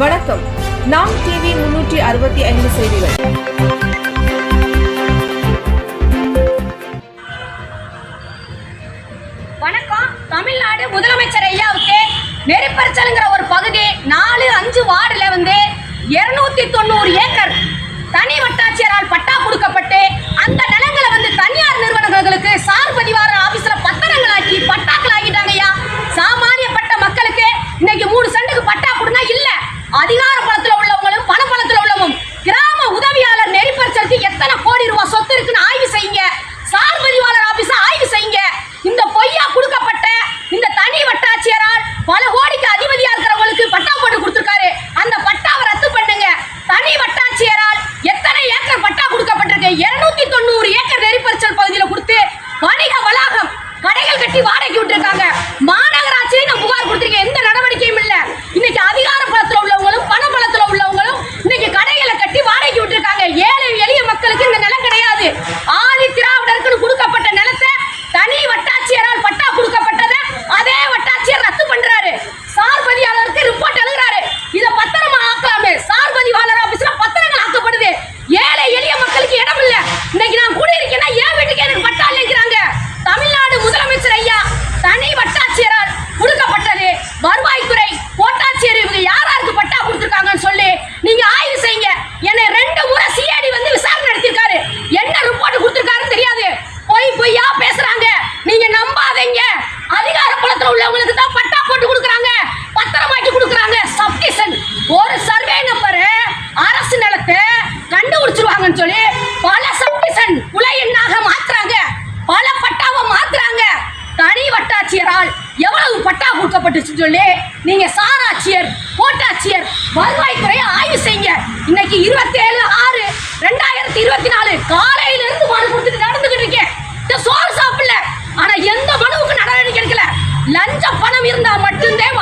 வணக்கம். நாம் டிவி முன்னூற்றி அறுபத்தி ஐந்து செய்திகள். வணக்கம். தமிழ்நாடு முதலமைச்சர் ஐயாவுக்கு நெருப்பரிச்சலுங்கிற ஒரு பகுதி நாலு அஞ்சு வார்டுல வந்து இருநூத்தி தொண்ணூறு ஏக்கர் தனி வட்டாட்சியரால் பட்டா கொடுக்கப்பட்டு அந்த நில அதிகார பணத்தில் உள்ளவங்களும் பண உள்ளவங்களும் கிராம உதவியாளர் நெறிப்பரிசலுக்கு எத்தனை கோடி ரூபாய் சொத்து இருக்குன்னு ஆய்வு செய்யுங்க. சார் பதிவாளர் ஆபீஸ ஆய்வு செய்யுங்க. இந்த பொய்யா கொடுக்கப்பட்ட இந்த தனி வட்டாட்சியரால் பல கோடிக்கு அதிபதியா இருக்கிறவங்களுக்கு பட்டா போட்டு கொடுத்துருக்காரு. அந்த பட்டாவை ரத்து பண்ணுங்க. தனி வட்டாட்சியரால் எத்தனை ஏக்கர் பட்டா கொடுக்கப்பட்டிருக்கு? இருநூத்தி தொண்ணூறு ஏக்கர் நெறிப்பரிசல் பகுதியில் கொடுத்து வணிக வளாகம் கடைகள் கட்டி வாடகைக்கு விட்டுருக்காங்க. மாநகராட்சியை நான் புகார் கொடுத்துருக்கேன். கண்டுபிடிச்சிருவாங்கன்னு சொல்லி பல சப்டிசன் குல எண்ணாக மாத்துறாங்க. பல பட்டாவை மாத்துறாங்க. தனி வட்டாட்சியரால் எவ்வளவு பட்டா கொடுக்கப்பட்டுச்சுன்னு சொல்லி நீங்க சாராட்சியர் கோட்டாட்சியர் வருவாய்த்துறையை ஆய்வு செய்யுங்க. இன்னைக்கு இருபத்தேழு ஆறு ரெண்டாயிரத்தி இருபத்தி நாலு காலையில இருந்து மனு கொடுத்துட்டு நடந்துகிட்டு இருக்கேன். இந்த சோறு சாப்பிடல. ஆனா எந்த மனுவுக்கு நடவடிக்கை எடுக்கல. லஞ்ச பணம் இருந்தா மட்டும்தான்